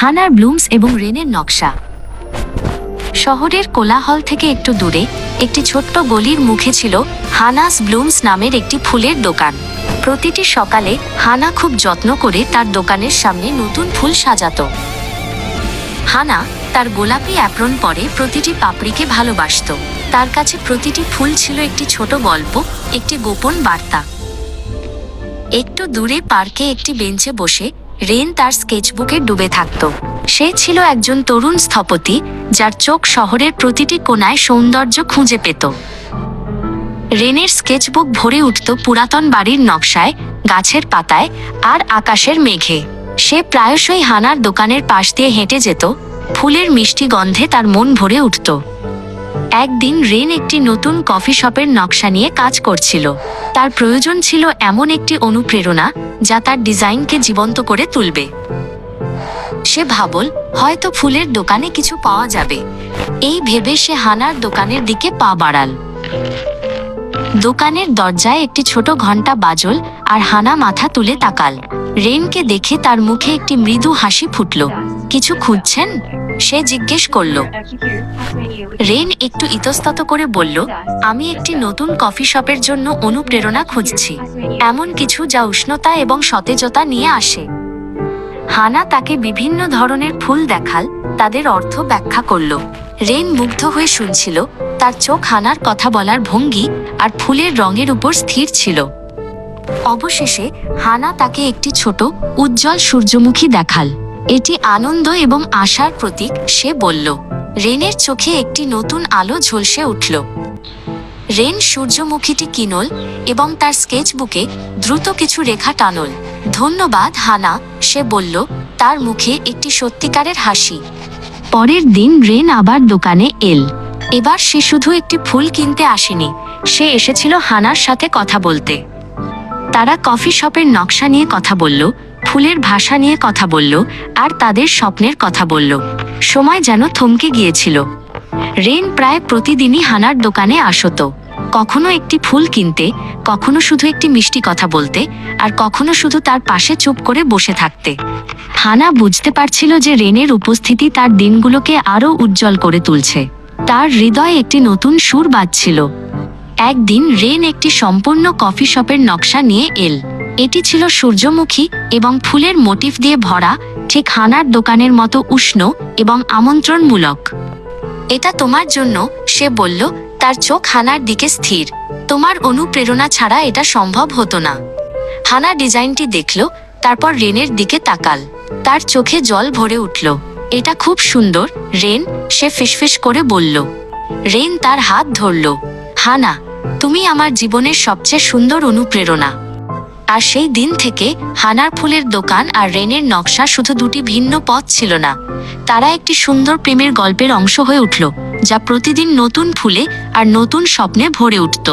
হানার blooms এবং রেনের নকশা। শহরের কোলাহল থেকে একটু দূরে, একটি ছোট্ট গলির মুখে ছিল হানাস ব্লুমস নামের একটি ফুলের দোকান। প্রতিটি সকালে হানা খুব যত্ন করে তার দোকানের সামনে নতুন ফুল সাজাত। হানা তার গোলাপি অ্যাপ্রন পরে প্রতিটি পাপড়িকে ভালোবাসতো। তার কাছে প্রতিটি ফুল ছিল একটি ছোট গল্প, একটি গোপন বার্তা। একটু দূরে পার্কে একটি বেঞ্চে বসে রেন তার স্কেচবুকে ডুবে থাকত। সে ছিল একজন তরুণ স্থপতি, যার চোখ শহরের প্রতিটি কোণায় সৌন্দর্য খুঁজে পেত। রেনের স্কেচবুক ভরে উঠত পুরাতন বাড়ির নকশায়, গাছের পাতায় আর আকাশের মেঘে। সে প্রায়শই হানার দোকানের পাশ দিয়ে হেঁটে যেত, ফুলের মিষ্টি গন্ধে তার মন ভরে উঠত। একদিন রেন একটি নতুন কফি শপের নকশা নিয়ে কাজ করছিল। তার প্রয়োজন ছিল এমন একটি অনুপ্রেরণা যা তার ডিজাইনকে জীবন্ত করে তুলবে। সে ভাবল, হয়তো ফুলের দোকানে কিছু পাওয়া যাবে। এই ভেবে সে হানার দোকানের দিকে পা বাড়াল। দোকানের দরজায় একটি ছোট ঘণ্টা বাজল আর হানা মাথা তুলে তাকাল। রেনকে দেখে তার মুখে একটি মৃদু হাসি ফুটল। কিছু খুঁজছেন? সে জিজ্ঞেস করল। রেন একটু ইতস্তত করে বলল, আমি একটি নতুন কফি শপের জন্য অনুপ্রেরণা খুঁজছি। এমন কিছু যা উষ্ণতা এবং সতেজতা নিয়ে আসে। হানা তাকে বিভিন্ন ধরনের ফুল দেখাল, তাদের অর্থ ব্যাখ্যা করল। রেন মুগ্ধ হয়ে শুনছিল, তার চোখ হানার কথা বলার ভঙ্গি আর ফুলের রঙের উপর স্থির ছিল। অবশেষে হানা তাকে একটি ছোট, উজ্জ্বল সূর্যমুখী দেখাল। এটি আনন্দ এবং আশার প্রতীক, সে বলল রেনের চোখে একটি নতুন আলো ঝলসে উঠল। রেন সূর্যমুখীটি কিনল এবং তার স্কেচবুকে দ্রুত কিছু রেখা টানল। ধন্যবাদ, হানা, সে বলল, তার মুখে একটি সত্যিকারের হাসি। পরের দিন রেন আবার দোকানে এল। এবার সে শুধু একটি ফুল কিনতে আসেনি, সে এসেছিল হানার সাথে কথা বলতে। তারা কফি শপের নকশা নিয়ে কথা বলল ফুলের ভাষা নিয়ে কথা বলল আর তাদের স্বপ্নের কথা বলল। সময় যেন থমকে গিয়েছিল। রেন প্রায় প্রতিদিনই হানার দোকানে আসত। কখনো একটি ফুল কিনতে, কখনো শুধু একটি মিষ্টি কথা বলতে, আর কখনো শুধু তার পাশে চুপ করে বসে থাকতে। হানা বুঝতে পারছিল যে রেনের উপস্থিতি তার দিনগুলোকে আরও উজ্জ্বল করে তুলছে। তার হৃদয়ে একটি নতুন সুর বাজছিল। একদিন রেন একটি সম্পূর্ণ কফি শপের নকশা নিয়ে এল। এটি ছিল সূর্যমুখী এবং ফুলের মোটিফ দিয়ে ভরা ঠিক হানার দোকানের মতো উষ্ণ এবং আমন্ত্রণমূলক। এটা তোমার জন্য, সে বলল, তার চোখ হানার দিকে স্থির। তোমার অনুপ্রেরণা ছাড়া এটা সম্ভব হতো না। হানা ডিজাইনটি দেখল, তারপর রেনের দিকে তাকাল। তার চোখে জল ভরে উঠল। এটা খুব সুন্দর, রেন, সে ফিসফিস করে বলল। রেন তার হাত ধরল। হানা, তুমি আমার জীবনের সবচেয়ে সুন্দর অনুপ্রেরণা। আর সেই দিন থেকে হানার ফুলের দোকান আর রেনের নকশা শুধু দুটি ভিন্ন পথ ছিল না। তারা একটি সুন্দর প্রেমের গল্পের অংশ হয়ে উঠল, যা প্রতিদিন নতুন ফুলে আর নতুন স্বপ্নে ভরে উঠত।